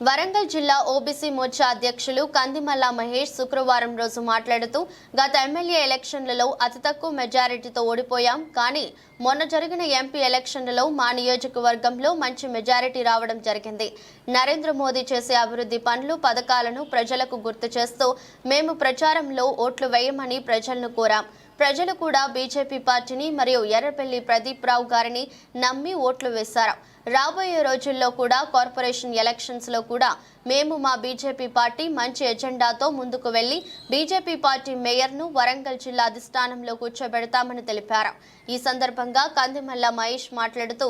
వరంగల్ జిల్లా ఓబీసీ మోర్చా అధ్యక్షులు కందిమల్ల మహేష్ శుక్రవారం రోజు మాట్లాడుతూ గత ఎమ్మెల్యే ఎలక్షన్లలో అతి తక్కువ మెజారిటీతో ఓడిపోయాం. కానీ మొన్న జరిగిన ఎంపీ ఎలక్షన్లలో మా నియోజకవర్గంలో మంచి మెజారిటీ రావడం జరిగింది. నరేంద్ర మోదీ చేసే అభివృద్ధి పనులు పథకాలను ప్రజలకు గుర్తు చేస్తూ మేము ప్రచారంలో ఓట్లు వేయమని ప్రజలను కోరాం. ప్రజలు కూడా బీజేపీ పార్టీని మరియు ఎర్రపల్లి ప్రదీప్ రావు గారిని నమ్మి ఓట్లు వేశారు. రాబోయే రోజుల్లో కూడా కార్పొరేషన్ ఎలక్షన్స్లో కూడా మేము మా బీజేపీ పార్టీ మంచి ఎజెండాతో ముందుకు వెళ్ళి బీజేపీ పార్టీ మేయర్ను వరంగల్ జిల్లా అధిష్టానంలో కూర్చోబెడతామని తెలిపారు. ఈ సందర్భంగా కందిమల్ల మహేష్ మాట్లాడుతూ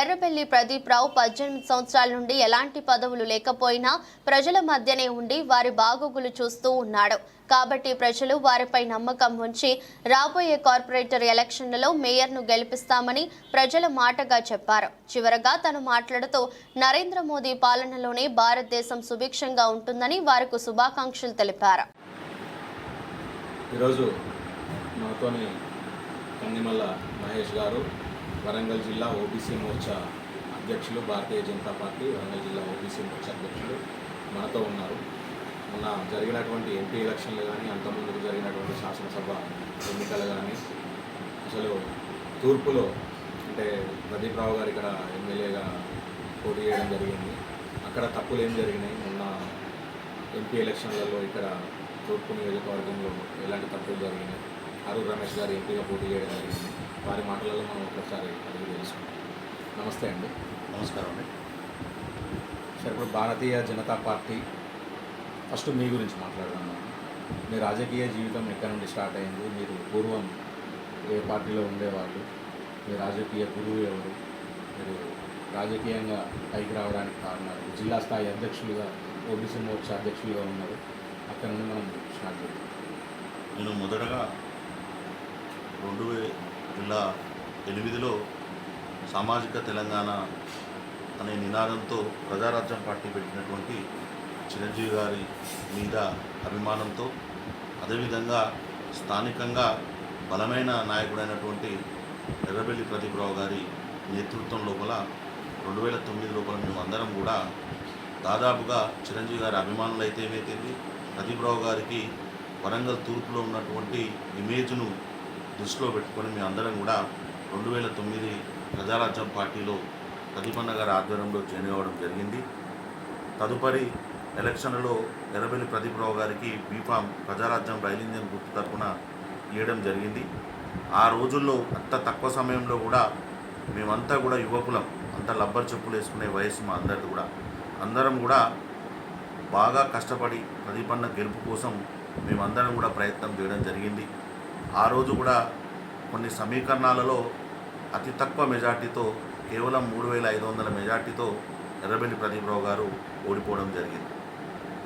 ఎర్రబెల్లి ప్రదీప్ రావు పద్దెనిమిది సంవత్సరాల నుండి ఎలాంటి పదవులు లేకపోయినా ప్రజల మధ్యనే ఉండి వారి బాగోగులు చూస్తూ ఉన్నాడు. కాబట్టి ప్రజలు వారిపై నమ్మకం ఉంచి రాబోయే కార్పొరేటర్ ఎలక్షన్లలో మేయర్ను గెలిపిస్తామని ప్రజల మాటగా చెప్పారు. చివరగా తను మాట్లాడుతూ నరేంద్ర మోదీ పాలనలోనే భారతదేశం సుభిక్షంగా ఉంటుందని వారికి శుభాకాంక్షలు తెలిపారు. ఈరోజు మనతోని కందిమల్ల మహేష్ గారు వరంగల్ జిల్లా ఓబీసీ మోర్చా అధ్యక్షులు భారతీయ జనతా పార్టీ వరంగల్ జిల్లా ఓబీసీ మోర్చా అధ్యక్షులు మనతో ఉన్నారు. మొన్న జరిగినటువంటి ఎంపీ ఎలక్షన్లు కానీ అంతకుముందు జరిగినటువంటి శాసనసభ ఎన్నికలు కానీ అసలు తూర్పులో అంటే ప్రదీప్ రావు గారు ఇక్కడ ఎమ్మెల్యేగా పోటీ చేయడం జరిగింది. అక్కడ తప్పులు ఏం జరిగినాయి? మొన్న ఎంపీ ఎలక్షన్లలో ఇక్కడ తూర్పు నియోజకవర్గంలో ఎలాంటి తప్పులు జరిగినాయి? అరుణ్ రమేష్ గారు ఎంపీగా పోటీ చేయడం జరిగింది. వారి మాటలలో మనం ఒకసారి అడిగి తెలుసుకుంటాం నమస్తే అండి. నమస్కారం అండి. సార్ ఇప్పుడు భారతీయ జనతా పార్టీ ఫస్ట్ మీ గురించి మాట్లాడదాం మీ రాజకీయ జీవితం ఎక్కడి నుండి స్టార్ట్ అయింది? మీరు పూర్వం ఏ పార్టీలో ఉండేవాళ్ళు? మీ రాజకీయ గురువు ఎవరు? మీరు రాజకీయంగా పైకి రావడానికి కారణాలు? జిల్లా స్థాయి అధ్యక్షులుగా ఓబీసీ మోర్చా అధ్యక్షులుగా ఉన్నారు అక్కడ నుండి మనం స్టార్ట్ చేద్దాం. నేను మొదటగా రెండు వేల ఎనిమిదిలో సామాజిక తెలంగాణ అనే నినాదంతో ప్రజారాజ్యం పార్టీ పెట్టినటువంటి చిరంజీవి గారి మీద అభిమానంతో అదేవిధంగా స్థానికంగా బలమైన నాయకుడైనటువంటి ఎర్రబెల్లి ప్రదీపరావు గారి నేతృత్వం లోపల రెండు వేల తొమ్మిది లోపల మేము అందరం కూడా దాదాపుగా చిరంజీవి గారి అభిమానులు అయితే ఏమైతేంది ప్రదీపరావు గారికి వరంగల్ తూర్పులో ఉన్నటువంటి ఇమేజ్ను దృష్టిలో పెట్టుకొని మేము అందరం కూడా రెండు వేల తొమ్మిది ప్రజారాజ్యం పార్టీలో ప్రదీపన్న గారి ఆధ్వర్యంలో జాయిన్ అవ్వడం జరిగింది. తదుపరి ఎలక్షన్లలో ఎర్రబెల్లి ప్రదీపరావు గారికి బీఫామ్ ప్రజారాజ్యం రైలు ఇంజన్ గుర్తు తరపున ఇవ్వడం జరిగింది. ఆ రోజుల్లో అంత తక్కువ సమయంలో కూడా మేమంతా కూడా యువకులం అంత లబ్బర్ చెప్పులు వేసుకునే వయసు మా అందరిది కూడా. అందరం కూడా బాగా కష్టపడి ప్రదీపన్న గెలుపు కోసం మేమందరం కూడా ప్రయత్నం చేయడం జరిగింది. ఆ రోజు కూడా కొన్ని సమీకరణాలలో అతి తక్కువ మెజార్టీతో కేవలం మూడు వేల ఐదు వందల మెజార్టీతో ఎర్రబెల్లి ప్రదీపరావు గారు ఓడిపోవడం జరిగింది.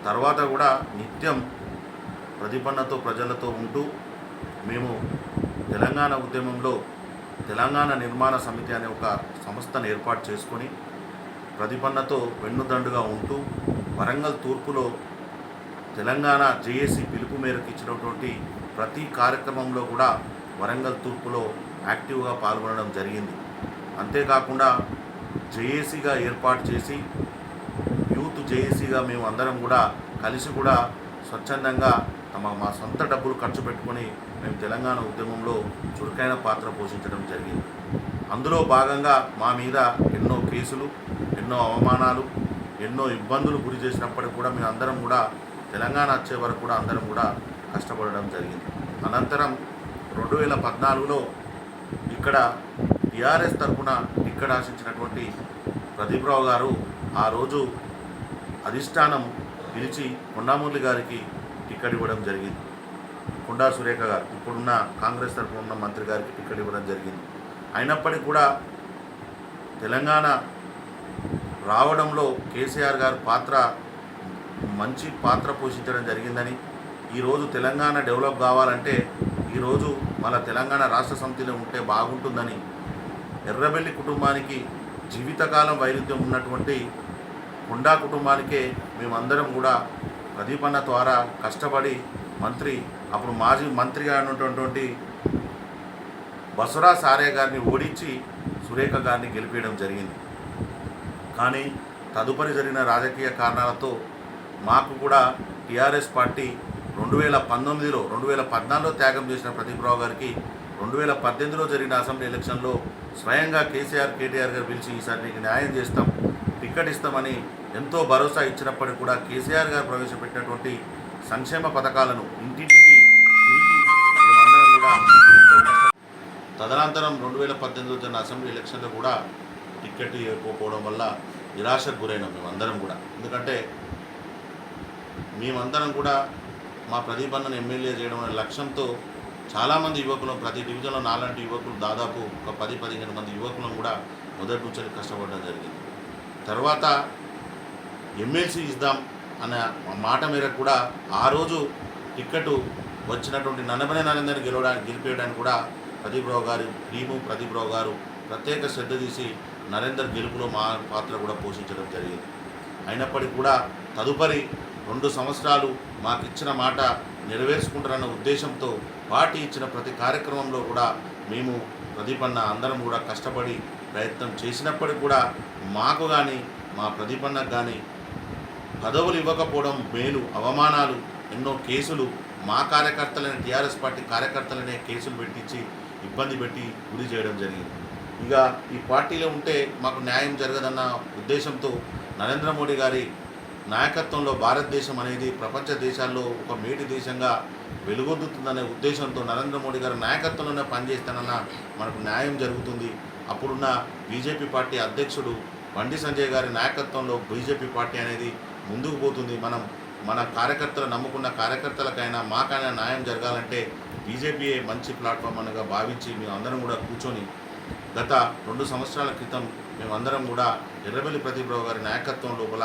తర్వాత కూడా నిత్యం ప్రతిపన్నతో ప్రజలతో ఉంటూ మేము తెలంగాణ ఉద్యమంలో తెలంగాణ నిర్మాణ సమితి అనే ఒక సంస్థను ఏర్పాటు చేసుకొని ప్రతిపన్నతో వెన్నుదండుగా ఉంటూ వరంగల్ తూర్పులో తెలంగాణ జేఏసీ పిలుపు మేరకు ఇచ్చినటువంటి ప్రతి కార్యక్రమంలో కూడా వరంగల్ తూర్పులో యాక్టివ్గా పాల్గొనడం జరిగింది. అంతేకాకుండా జేఏసీగా ఏర్పాటు చేసి యూత్ జేఏసీగా మేము అందరం కూడా కలిసి కూడా స్వచ్ఛందంగా తమ మా సొంత డబ్బులు ఖర్చు పెట్టుకొని మేము తెలంగాణ ఉద్యమంలో చురుకైన పాత్ర పోషించడం జరిగింది. అందులో భాగంగా మా మీద ఎన్నో కేసులు ఎన్నో అవమానాలు ఎన్నో ఇబ్బందులు గురి చేసినప్పటికీ కూడా మేము అందరం కూడా తెలంగాణ వచ్చే వరకు కూడా అందరం కూడా కష్టపడడం జరిగింది. అనంతరం రెండు వేల పద్నాలుగులో ఇక్కడ టీఆర్ఎస్ తరఫున టిక్కెట్ ఆశించినటువంటి ప్రదీప్ రావు గారు ఆ రోజు అధిష్టానం పిలిచి కొండామూర్లి గారికి టిక్కెట్ ఇవ్వడం జరిగింది. కొండా సురేఖ గారు ఇప్పుడున్న కాంగ్రెస్ తరఫున ఉన్న మంత్రి గారికి టిక్కెట్ ఇవ్వడం జరిగింది. అయినప్పటికీ కూడా తెలంగాణ రావడంలో కేసీఆర్ గారి పాత్ర మంచి పాత్ర పోషించడం జరిగిందని ఈరోజు తెలంగాణ డెవలప్ కావాలంటే ఈరోజు మన తెలంగాణ రాష్ట్ర సమితిలో ఉంటే బాగుంటుందని ఎర్రబెల్లి కుటుంబానికి జీవితకాలం వైరుధ్యం ఉన్నటువంటి కొండా కుటుంబానికే మేమందరం కూడా ప్రదీపన్న ద్వారా కష్టపడి మంత్రి అప్పుడు మాజీ మంత్రిగా ఉన్నటువంటి బసరా సారే గారిని ఓడించి సురేఖ గారిని గెలిపించడం జరిగింది. కానీ తదుపరి జరిగిన రాజకీయ కారణాలతో మాకు కూడా టీఆర్ఎస్ పార్టీ రెండు వేల పంతొమ్మిదిలో రెండు వేల పద్నాలుగులో త్యాగం చేసిన ప్రదీప్రావు గారికి రెండు వేల పద్దెనిమిదిలో జరిగిన అసెంబ్లీ ఎలక్షన్లో స్వయంగా కేసీఆర్ కేటీఆర్ గారు పిలిచి ఈసారి నీకు న్యాయం చేస్తాం టికెట్ ఇస్తామని ఎంతో భరోసా ఇచ్చినప్పటికీ కూడా కేసీఆర్ గారు ప్రవేశపెట్టినటువంటి సంక్షేమ పథకాలను ఇంటింటికి కూడా తదనంతరం రెండు వేల పద్దెనిమిదిలో జరిగిన అసెంబ్లీ ఎలక్షన్లో కూడా టికెట్ ఇవ్వకపోవడం వల్ల నిరాశకు గురైనాం మేమందరం కూడా. ఎందుకంటే మేమందరం కూడా మా ప్రదీప్ అన్నను ఎమ్మెల్యే చేయడం అనే లక్ష్యంతో చాలామంది యువకులు ప్రతి డివిజన్లో నాలాంటి యువకులు దాదాపు ఒక పది పదిహేను మంది యువకులను కూడా మొదటి నుంచి కష్టపడడం జరిగింది. తర్వాత ఎమ్మెల్సీ ఇద్దాం అన్న మాట మేరకు కూడా ఆ రోజు టిక్కెట్ వచ్చినటువంటి నన్నమనే నరేందర్ గెలవడానికి గెలిపేయడానికి కూడా ప్రదీప్రావు గారు టీము ప్రదీప్రావు గారు ప్రత్యేక శ్రద్ధ తీసి నరేందర్ గెలుపులో మా పాత్ర కూడా పోషించడం జరిగింది. అయినప్పటికీ కూడా తదుపరి రెండు సంవత్సరాలు మాకు ఇచ్చిన మాట నెరవేర్చుకుంటారన్న ఉద్దేశంతో పార్టీ ఇచ్చిన ప్రతి కార్యక్రమంలో కూడా మేము ప్రదీపన్న అందరం కూడా కష్టపడి ప్రయత్నం చేసినప్పటికీ కూడా మాకు కానీ మా ప్రదీపన్నకు కానీ పదవులు ఇవ్వకపోవడం మేలు అవమానాలు ఎన్నో కేసులు మా కార్యకర్తలైన టీఆర్ఎస్ పార్టీ కార్యకర్తలనే కేసులు పెట్టించి ఇబ్బంది పెట్టి గురి చేయడం జరిగింది. ఇక ఈ పార్టీలో ఉంటే మాకు న్యాయం జరగదన్న ఉద్దేశంతో నరేంద్ర మోడీ గారి నాయకత్వంలో భారతదేశం అనేది ప్రపంచ దేశాల్లో ఒక మేటి దేశంగా వెలుగొందుతుందనే ఉద్దేశంతో నరేంద్ర మోడీ గారి నాయకత్వంలోనే పనిచేస్తానన్న మనకు న్యాయం జరుగుతుంది. అప్పుడున్న బీజేపీ పార్టీ అధ్యక్షుడు బండి సంజయ్ గారి నాయకత్వంలో బీజేపీ పార్టీ అనేది ముందుకు పోతుంది. మనం మన కార్యకర్తలు నమ్ముకున్న కార్యకర్తలకైనా మాకైనా న్యాయం జరగాలంటే బీజేపీయే మంచి ప్లాట్ఫామ్ అనగా భావించి మేము అందరం కూడా కూర్చొని గత రెండు సంవత్సరాల క్రితం మేమందరం కూడా ఎర్రబెల్లి ప్రదీప్రావు గారి నాయకత్వం లోపల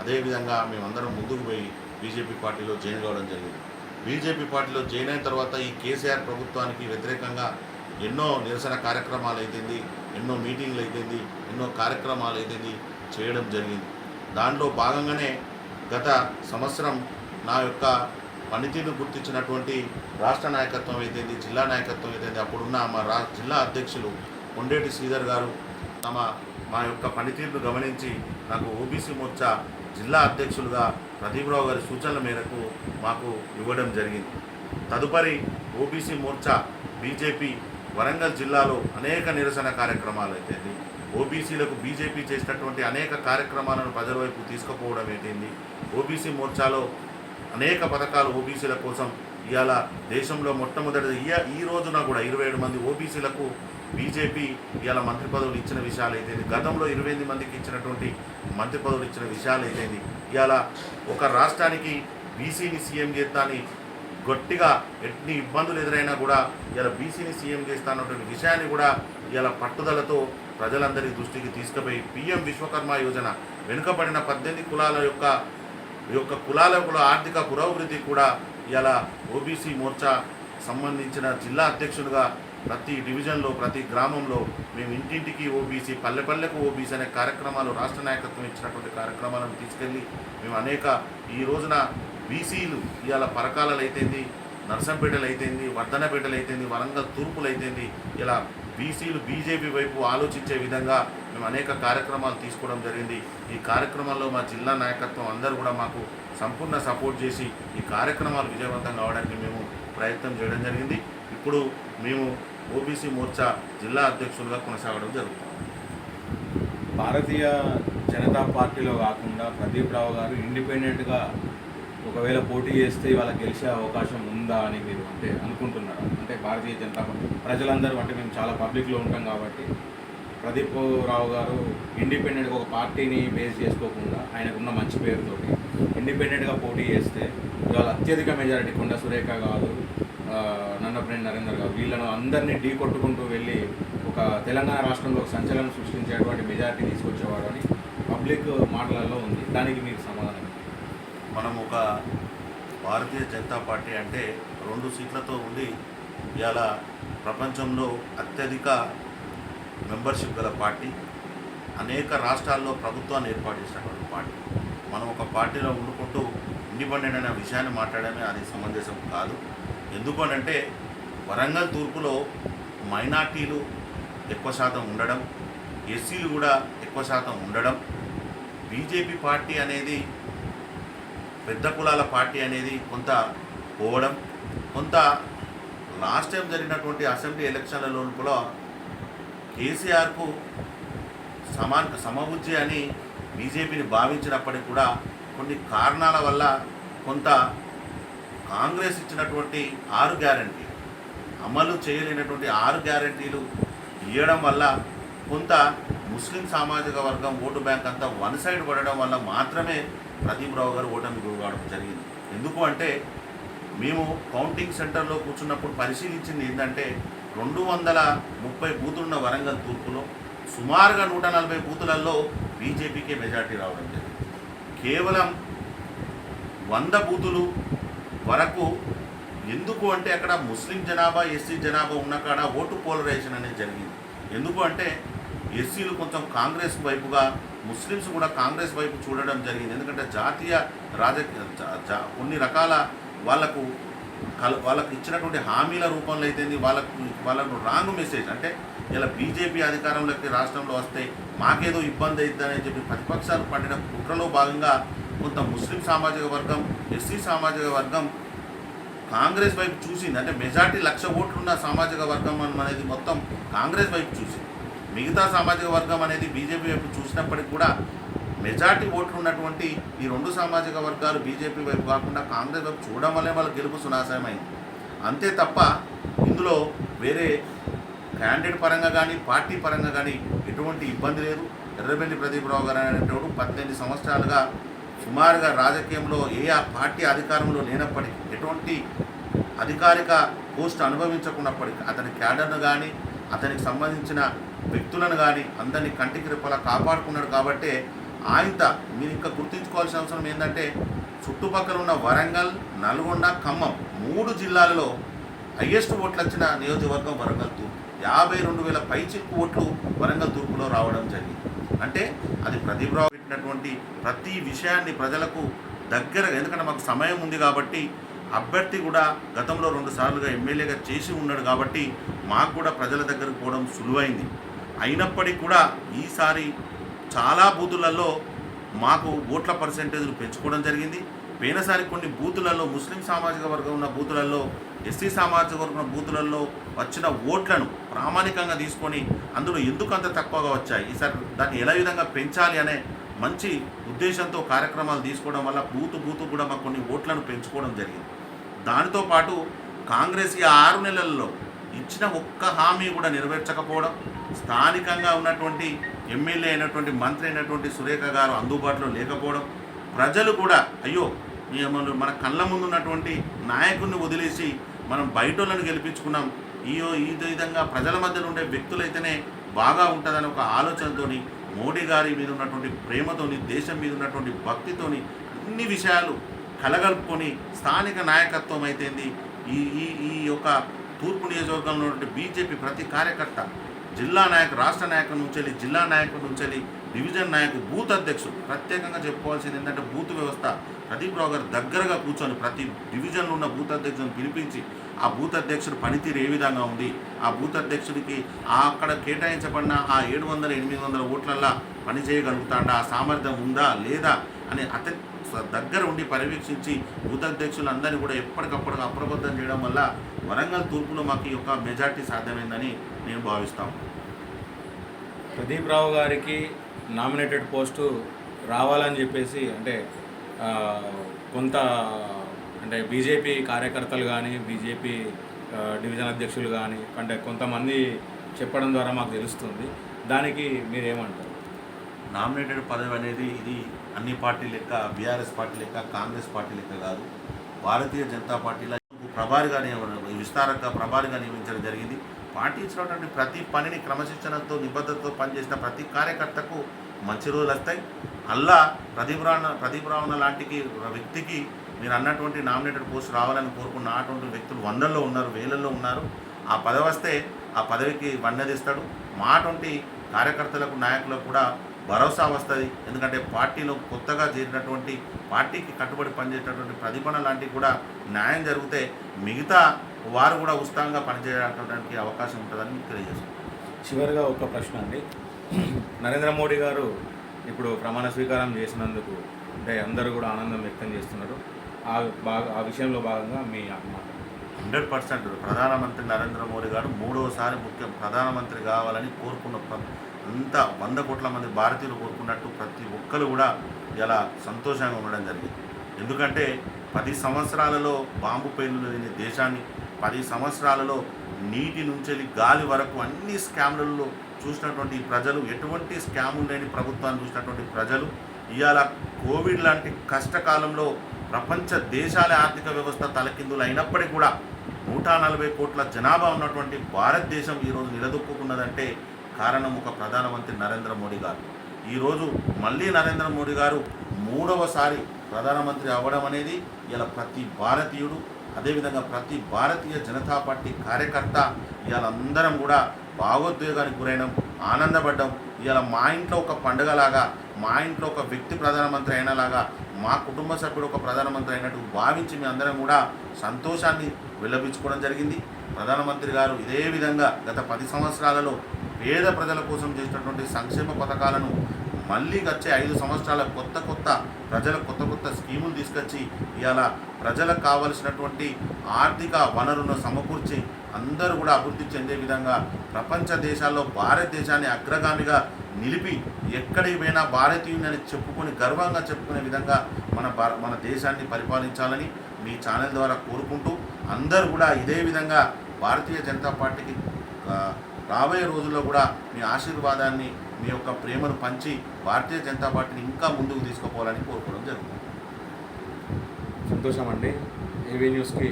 అదేవిధంగా మేమందరం ముందుకు పోయి బీజేపీ పార్టీలో జాయిన్ కావడం జరిగింది. బీజేపీ పార్టీలో జాయిన్ అయిన తర్వాత ఈ కేసీఆర్ ప్రభుత్వానికి వ్యతిరేకంగా ఎన్నో నిరసన కార్యక్రమాలు అయితేంది ఎన్నో మీటింగ్లు అయితేంది ఎన్నో కార్యక్రమాలు అయితేంది చేయడం జరిగింది. దాంట్లో భాగంగానే గత సంవత్సరం నా యొక్క పనితీరును గుర్తించినటువంటి రాష్ట్ర నాయకత్వం అయితేంది జిల్లా నాయకత్వం అయితేంది అప్పుడున్న మా రా జిల్లా అధ్యక్షులు కొండేటి శ్రీధర్ గారు తమ మా యొక్క పనితీరును గమనించి నాకు ఓబీసీ మోర్చా జిల్లా అధ్యక్షులుగా ప్రదీప్రావు గారి సూచనల మేరకు మాకు ఇవ్వడం జరిగింది. తదుపరి ఓబీసీ మోర్చా బీజేపీ వరంగల్ జిల్లాలో అనేక నిరసన కార్యక్రమాలు అయితేంది. ఓబీసీలకు బీజేపీ చేసినటువంటి అనేక కార్యక్రమాలను ప్రజల వైపు తీసుకుపోవడం ఏంటింది ఓబీసీ మోర్చాలో అనేక పథకాలు ఓబీసీల కోసం ఇవాళ దేశంలో మొట్టమొదటి ఈ రోజున కూడా ఇరవై ఏడు మంది ఓబీసీలకు బీజేపీ ఇవాళ మంత్రి పదవులు ఇచ్చిన విషయాలు అయితే గతంలో ఇరవై ఎనిమిది మందికి ఇచ్చినటువంటి మంత్రి పదవులు ఇచ్చిన విషయాలు అయితే ఇవాళ ఒక రాష్ట్రానికి బీసీని సీఎం చేస్తాని గట్టిగా ఎన్ని ఇబ్బందులు ఎదురైనా కూడా ఇలా బీసీని సీఎం చేస్తానటువంటి విషయాన్ని కూడా ఇలా పట్టుదలతో ప్రజలందరి దృష్టికి తీసుకుపోయి పిఎం విశ్వకర్మ యోజన వెనుకబడిన పద్దెనిమిది కులాల యొక్క ఈ యొక్క కులాల కూడా ఆర్థిక పురోభివృద్ధి కూడా ఇలా ఓబీసీ మోర్చా సంబంధించిన జిల్లా అధ్యక్షుడిగా ప్రతి డివిజన్లో ప్రతి గ్రామంలో మేము ఇంటింటికి ఓబీసీ పల్లె పల్లెకు ఓబీసీ అనే కార్యక్రమాలు రాష్ట్ర నాయకత్వం ఇచ్చినటువంటి కార్యక్రమాలను తీసుకెళ్ళి మేము అనేక ఈ రోజున బీసీలు ఇవాళ పరకాలలు అయితేంది నర్సంపేటలు అయితేంది వర్ధనపేటలు అయితేంది వరంగల్ తూర్పులు అయితేంది ఇలా బీసీలు బీజేపీ వైపు ఆలోచించే విధంగా మేము అనేక కార్యక్రమాలు తీసుకోవడం జరిగింది. ఈ కార్యక్రమాల్లో మా జిల్లా నాయకత్వం అందరూ కూడా మాకు సంపూర్ణ సపోర్ట్ చేసి ఈ కార్యక్రమాలు విజయవంతం కావడానికి మేము ప్రయత్నం చేయడం జరిగింది. ఇప్పుడు మేము ఓబీసీ మోర్చా జిల్లా అధ్యక్షులుగా కొనసాగడం జరుగుతుంది. భారతీయ జనతా పార్టీలో కాకుండా ప్రదీప్ రావు గారు ఇండిపెండెంట్గా ఒకవేళ పోటీ చేస్తే ఇవాళ గెలిచే అవకాశం ఉందా అని మీరు అంటే అనుకుంటున్నారు? అంటే భారతీయ జనతా పార్టీ ప్రజలందరూ అంటే మేము చాలా పబ్లిక్లో ఉంటాం కాబట్టి ప్రదీప్ రావు గారు ఇండిపెండెంట్గా ఒక పార్టీని బేస్ చేసుకోకుండా ఆయనకున్న మంచి పేరుతోటి ఇండిపెండెంట్గా పోటీ చేస్తే ఇవాళ అత్యధిక మెజారిటీ కొండ సురేఖ కాదు నన్న ఫ్రెండ్ నరేందర్ గారు వీళ్ళను అందరినీ ఢీ కొట్టుకుంటూ వెళ్ళి ఒక తెలంగాణ రాష్ట్రంలో ఒక సంచలనం సృష్టించేటువంటి మెజారిటీ తీసుకొచ్చేవాడు అని పబ్లిక్ మాటలలో ఉంది. దానికి మీరు సమాధానం మనం ఒక భారతీయ జనతా పార్టీ అంటే రెండు సీట్లతో ఉండి ఇవాళ ప్రపంచంలో అత్యధిక మెంబర్షిప్ గల పార్టీ అనేక రాష్ట్రాల్లో ప్రభుత్వాన్ని ఏర్పాటు చేసినటువంటి పార్టీ. మనం ఒక పార్టీలో ఉండుకుంటూ ఇండిపెండెంట్ అనే విషయాన్ని మాట్లాడమే అది సమంజసం కాదు. ఎందుకు అంటే వరంగల్ తూర్పులో మైనార్టీలు ఎక్కువ శాతం ఉండడం ఎస్సీలు కూడా ఎక్కువ శాతం ఉండడం బీజేపీ పార్టీ అనేది పెద్ద కులాల పార్టీ అనేది కొంత పోవడం కొంత లాస్ట్ టైం జరిగినటువంటి అసెంబ్లీ ఎలక్షన్ల కూడా కేసీఆర్కు సమాన్ సమబుద్ధి అని బీజేపీని భావించినప్పటికీ కూడా కొన్ని కారణాల వల్ల కొంత కాంగ్రెస్ ఇచ్చినటువంటి ఆరు గ్యారంటీ అమలు చేయలేనటువంటి ఆరు గ్యారంటీలు ఇవ్వడం వల్ల కొంత ముస్లిం సామాజిక వర్గం ఓటు బ్యాంక్ అంతా వన్ సైడ్ పడడం వల్ల మాత్రమే ప్రదీప్ రావు గారు ఓటమి కావడం జరిగింది. ఎందుకు అంటే మేము కౌంటింగ్ సెంటర్లో కూర్చున్నప్పుడు పరిశీలించింది ఏంటంటే రెండు వందల ముప్పై బూతులున్న వరంగల్ తూర్పులో సుమారుగా నూట నలభై బూతులలో బీజేపీకే మెజార్టీ రావడం జరిగింది. కేవలం వంద బూతులు వరకు ఎందుకు అంటే అక్కడ ముస్లిం జనాభా ఎస్సీ జనాభా ఉన్న కాడ ఓటు పోలరైజేషన్ అనేది జరిగింది. ఎందుకు అంటే ఎస్సీలు కొంచెం కాంగ్రెస్ వైపుగా ముస్లిమ్స్ కూడా కాంగ్రెస్ వైపు చూడడం జరిగింది. ఎందుకంటే జాతీయ రాజకీయ కొన్ని రకాల వాళ్ళకు కల వాళ్ళకు ఇచ్చినటువంటి హామీల రూపంలో అయితే వాళ్ళకు వాళ్ళకు రాంగ్ మెసేజ్ అంటే ఇలా బీజేపీ అధికారంలోకి రాష్ట్రంలో వస్తే మాకేదో ఇబ్బంది అవుతుందని చెప్పి ప్రతిపక్షాలు పడిన కుట్రలో భాగంగా కొంత ముస్లిం సామాజిక వర్గం ఎస్సీ సామాజిక వర్గం కాంగ్రెస్ వైపు చూసింది. అంటే మెజార్టీ లక్ష ఓట్లున్న సామాజిక వర్గం అనేది మొత్తం కాంగ్రెస్ వైపు చూసింది. మిగతా సామాజిక వర్గం అనేది బీజేపీ వైపు చూసినప్పటికీ కూడా మెజార్టీ ఓట్లు ఉన్నటువంటి ఈ రెండు సామాజిక వర్గాలు బీజేపీ వైపు కాకుండా కాంగ్రెస్ వైపు చూడడం వల్లే వాళ్ళ గెలుపు సునాశనమైంది అంతే తప్ప ఇందులో వేరే క్యాండిడేట్ పరంగా కానీ పార్టీ పరంగా కానీ ఎటువంటి ఇబ్బంది లేదు. ఎర్రబెల్లి ప్రదీప్ రావు గారు అనేటప్పుడు పద్దెనిమిది సంవత్సరాలుగా సుమారుగా రాజకీయంలో ఏ పార్టీ అధికారంలో లేనప్పటికీ ఎటువంటి అధికారిక పోస్ట్ అనుభవించకున్నప్పటికీ అతని క్యాడర్ను కానీ అతనికి సంబంధించిన వ్యక్తులను కానీ అందరినీ కంటికి రెప్పలా కాపాడుకున్నాడు కాబట్టే ఆయంత మీరు ఇంకా గుర్తుంచుకోవాల్సిన అవసరం ఏంటంటే చుట్టుపక్కల ఉన్న వరంగల్ నల్గొండ ఖమ్మం మూడు జిల్లాలలో హయ్యెస్ట్ ఓట్లు వచ్చిన నియోజకవర్గం వరంగల్ తూర్పు. యాభై రెండు వేల పైచిక్కు ఓట్లు వరంగల్ తూర్పులో రావడం జరిగింది. అంటే అది ప్రదీప్ రావు పెట్టినటువంటి ప్రతి విషయాన్ని ప్రజలకు దగ్గర ఎందుకంటే మాకు సమయం ఉంది కాబట్టి అభ్యర్థి కూడా గతంలో రెండు సార్లుగా ఎమ్మెల్యేగా చేసి ఉన్నాడు కాబట్టి మాకు కూడా ప్రజల దగ్గరకు పోవడం సులువైంది. అయినప్పటికీ కూడా ఈసారి చాలా బూతులలో మాకు ఓట్ల పర్సెంటేజ్లు పెంచుకోవడం జరిగింది. పోయినసారి కొన్ని బూతులలో ముస్లిం సామాజిక వర్గం ఉన్న బూతులలో ఎస్సీ సామాజిక వర్గం ఉన్న బూతులలో వచ్చిన ఓట్లను ప్రామాణికంగా తీసుకొని అందులో ఎందుకు అంత తక్కువగా వచ్చాయి? ఈసారి దాన్ని ఎలా విధంగా పెంచాలి అనే మంచి ఉద్దేశంతో కార్యక్రమాలు తీసుకోవడం వల్ల బూతు బూతు కూడా మాకు కొన్ని ఓట్లను పెంచుకోవడం జరిగింది. దానితో పాటు కాంగ్రెస్ ఈ ఆరు నెలల్లో ఇచ్చిన ఒక్క హామీ కూడా నెరవేర్చకపోవడం స్థానికంగా ఉన్నటువంటి ఎమ్మెల్యే అయినటువంటి మంత్రి అయినటువంటి సురేఖ గారు అందుబాటులో లేకపోవడం ప్రజలు కూడా అయ్యో మేము మన కళ్ళ ముందు ఉన్నటువంటి నాయకుడిని వదిలేసి మనం బయటోళ్ళని గెలిపించుకున్నాం. ఈయో ఈ విధంగా ప్రజల మధ్యలో ఉండే వ్యక్తులైతేనే బాగా ఉంటుందని ఒక ఆలోచనతోని మోడీ గారి మీద ఉన్నటువంటి ప్రేమతోని దేశం మీద ఉన్నటువంటి భక్తితోని అన్ని విషయాలు కలగలుపుకొని స్థానిక నాయకత్వం అయితేంది ఈ ఈ ఈ యొక్క తూర్పు నియోజకవర్గంలో ఉన్నటువంటి బీజేపీ ప్రతి కార్యకర్త జిల్లా నాయకు రాష్ట్ర నాయకుడి నుంచి వెళ్ళి జిల్లా నాయకుడి నుంచి వెళ్ళి డివిజన్ నాయకుడు బూత్ అధ్యక్షుడు ప్రత్యేకంగా చెప్పుకోవాల్సింది ఏంటంటే బూత్ వ్యవస్థ. ప్రదీప్ రావు గారు దగ్గరగా కూర్చొని ప్రతి డివిజన్లో ఉన్న బూత్ అధ్యక్షులను పిలిపించి ఆ బూత్ అధ్యక్షుడు పనితీరు ఏ విధంగా ఉంది? ఆ బూత్ అధ్యక్షుడికి అక్కడ కేటాయించబడిన ఆ ఏడు వందల ఎనిమిది వందల ఓట్లల్లో పని చేయగలుగుతాడా? ఆ సామర్థ్యం ఉందా? లేదా? అని అత దగ్గర ఉండి పర్యవేక్షించి బూత్ అధ్యక్షులందరినీ కూడా ఎప్పటికప్పుడు అప్రబద్ధం చేయడం వల్ల వరంగల్ తూర్పులో మాకు యొక్క మెజార్టీ సాధ్యమైందని నేను భావిస్తాను ప్రదీప్ రావు గారికి నామినేటెడ్ పోస్టు రావాలని చెప్పేసి అంటే కొంత అంటే బీజేపీ కార్యకర్తలు కానీ బీజేపీ డివిజన్ అధ్యక్షులు కానీ అంటే కొంతమంది చెప్పడం ద్వారా మాకు తెలుస్తుంది. దానికి మీరేమంటారు? నామినేటెడ్ పదవి అనేది ఇది అన్ని పార్టీ లెక్క బీఆర్ఎస్ పార్టీ లెక్క కాంగ్రెస్ పార్టీ లెక్క కాదు. భారతీయ జనతా పార్టీలో ప్రభారిగా విస్తారంగా ప్రభారిగా నియమించడం జరిగింది. పార్టీ ఇచ్చినటువంటి ప్రతి పనిని క్రమశిక్షణతో నిబద్ధతతో పనిచేసిన ప్రతి కార్యకర్తకు మంచి రోజులు వస్తాయి. అల్లా ప్రదీప్ రావణ ప్రదీప్ రావణ లాంటి వ్యక్తికి మీరు అన్నటువంటి నామినేటెడ్ పోస్ట్ రావాలని కోరుకున్న అటువంటి వ్యక్తులు వందల్లో ఉన్నారు వేలల్లో ఉన్నారు. ఆ పదవి వస్తే ఆ పదవికి వన్నదిస్తాడు మా అటువంటి కార్యకర్తలకు నాయకులకు కూడా భరోసా వస్తుంది. ఎందుకంటే పార్టీలో కొత్తగా చేరినటువంటి పార్టీకి కట్టుబడి పనిచేసేటటువంటి ప్రతిభన లాంటివి కూడా న్యాయం జరిగితే మిగతా వారు కూడా ఉత్సాహంగా పనిచేయడానికి అవకాశం ఉంటుందని మీకు తెలియజేస్తాను చివరిగా ఒక ప్రశ్న అండి. నరేంద్ర మోడీ గారు ఇప్పుడు ప్రమాణ స్వీకారం చేసినందుకు అంటే అందరూ కూడా ఆనందం వ్యక్తం చేస్తున్నారు. ఆ బాగా ఆ విషయంలో భాగంగా మీ మాట హండ్రెడ్ పర్సెంట్ ప్రధానమంత్రి నరేంద్ర మోడీ గారు మూడవసారి ముఖ్య ప్రధానమంత్రి కావాలని కోరుకున్న అంత వంద కోట్ల మంది భారతీయులు కోరుకున్నట్టు ప్రతి ఒక్కరు కూడా ఇలా సంతోషంగా ఉండడం జరిగింది. ఎందుకంటే పది సంవత్సరాలలో బాంబు పేలులు లేని దేశాన్ని పది సంవత్సరాలలో నీటి నుంచి వెళ్ళి గాలి వరకు అన్ని స్కామ్లలో చూసినటువంటి ప్రజలు ఎటువంటి స్కాములు లేని ప్రభుత్వాన్ని చూసినటువంటి ప్రజలు ఇవాళ కోవిడ్ లాంటి కష్టకాలంలో ప్రపంచ దేశాల ఆర్థిక వ్యవస్థ తలకిందులు అయినప్పటికీ కూడా నూట నలభై కోట్ల జనాభా ఉన్నటువంటి భారతదేశం ఈరోజు నిలదొక్కున్నదంటే కారణం ఒక ప్రధానమంత్రి నరేంద్ర మోడీ గారు. ఈరోజు మళ్ళీ నరేంద్ర మోడీ గారు మూడవసారి ప్రధానమంత్రి అవ్వడం అనేది ఇలా ప్రతి భారతీయుడు అదేవిధంగా ప్రతి భారతీయ జనతా పార్టీ కార్యకర్త ఇవాళ అందరం కూడా భావోద్వేగానికి గురైనం ఆనందపడ్డం. ఇలా మా ఇంట్లో ఒక పండుగలాగా మా ఇంట్లో ఒక వ్యక్తి ప్రధానమంత్రి అయినలాగా మా కుటుంబ సభ్యుడు ఒక ప్రధానమంత్రి అయినట్టు భావించి మీ అందరం కూడా సంతోషాన్ని విలపించుకోవడం జరిగింది. ప్రధానమంత్రి గారు ఇదే విధంగా గత పది సంవత్సరాలలో పేద ప్రజల కోసం చేసినటువంటి సంక్షేమ పథకాలను మళ్ళీ వచ్చే ఐదు సంవత్సరాల కొత్త కొత్త ప్రజలకు కొత్త కొత్త స్కీములు తీసుకొచ్చి ఇవాళ ప్రజలకు కావలసినటువంటి ఆర్థిక వనరులను సమకూర్చి అందరూ కూడా అభివృద్ధి చెందే విధంగా ప్రపంచ దేశాల్లో భారతదేశాన్ని అగ్రగామిగా నిలిపి ఎక్కడికి పోయినా భారతీయుని చెప్పుకొని గర్వంగా చెప్పుకునే విధంగా మన మన దేశాన్ని పరిపాలించాలని మీ ఛానల్ ద్వారా కోరుకుంటూ అందరూ కూడా ఇదే విధంగా భారతీయ జనతా పార్టీకి రాబోయే రోజుల్లో కూడా మీ ఆశీర్వాదాన్ని మీ యొక్క ప్రేమను పంచి భారతీయ జనతా పార్టీని ఇంకా ముందుకు తీసుకుపోవాలని కోరుకోవడం జరుగుతుంది. సంతోషం అండి ఏవీ న్యూస్కి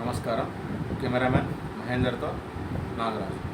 నమస్కారం. కెమెరామెన్ మహేందర్తో నాగరాజు.